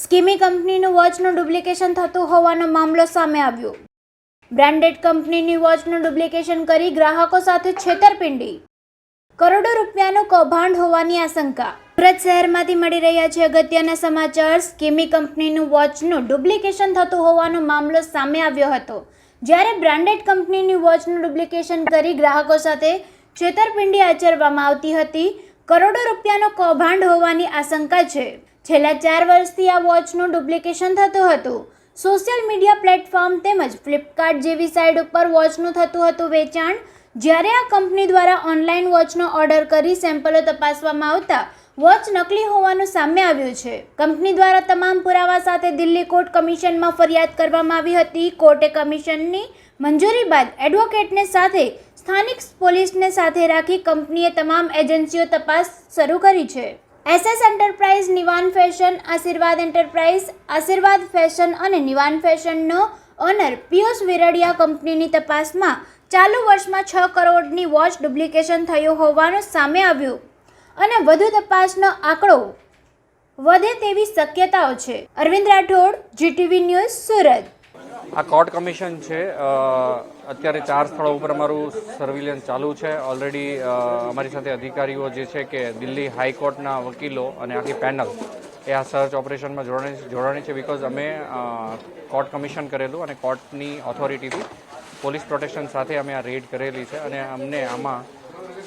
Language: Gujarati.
સ્કીમી કંપનીનું વોચનું ડુપ્લિકેશન થતું હોવાનો મામલો સામે આવ્યો. બ્રાન્ડેડ કંપનીની વોચનું ડુપ્લિકેશન કરી ગ્રાહકો સાથે છેતરપિંડી. કરોડો રૂપિયાનું કૌભાંડ હોવાની આશંકા. સુરત શહેરમાંથી મળી રહ્યા છે અગત્યના સમાચાર. સ્કીમી કંપનીનું વોચનું ડુપ્લિકેશન થતું હોવાનો મામલો સામે આવ્યો હતો. જ્યારે બ્રાન્ડેડ કંપનીની વોચનું ડુપ્લિકેશન કરી ગ્રાહકો સાથે છેતરપિંડી આચરવામાં આવતી હતી, કરોડો રૂપિયાનો કૌભાંડ હોવાની આશંકા છે. છેલ્લા ચાર વર્ષથી આ વોચનું ડુપ્લિકેશન થતું હતું. સોશિયલ મીડિયા પ્લેટફોર્મ તેમજ ફ્લિપકાર્ટ જેવી સાઇટ ઉપર વોચનું થતું હતું વેચાણ. જ્યારે આ કંપની દ્વારા ઓનલાઈન વોચનો ઓર્ડર કરી સેમ્પલો તપાસવામાં આવતા, વોચ નકલી હોવાનું સામે આવ્યું છે. કંપની દ્વારા તમામ પુરાવા સાથે દિલ્હી કોર્ટ કમિશનમાં ફરિયાદ કરવામાં આવી હતી. કોર્ટે કમિશનની મંજૂરી બાદ એડવોકેટને સાથે સ્થાનિક પોલીસને સાથે રાખી કંપનીએ તમામ એજન્સીઓ તપાસ શરૂ કરી છે. SS enterprise Nivan fashion Ashirwad enterprise Ashirwad fashion અને નિવાન ફેશનનો ઓનર પિયુષ વિરડિયા કંપનીની તપાસમાં ચાલુ વર્ષમાં છ કરોડની વોચ ડુપ્લિકેશન થયું હોવાનું સામે આવ્યું. અને વધુ તપાસનો આંકડો વધે તેવી શક્યતાઓ છે. Arvind Rathod GTV news Surat. આ કોર્ટ કમિશન છે. અત્યારે ચાર સ્થળો ઉપર અમારું સર્વિલન્સ ચાલુ છે. ઓલરેડી અમારી સાથે અધિકારીઓ જે છે કે દિલ્હી હાઈકોર્ટના વકીલો અને આખી પેનલ એ આ સર્ચ ઓપરેશનમાં જોડાણી જોડાણી છે બિકોઝ અમે કોર્ટ કમિશન કરેલું અને કોર્ટની ઓથોરિટીથી પોલીસ પ્રોટેક્શન સાથે અમે આ રેડ કરેલી છે અને અમને આમાં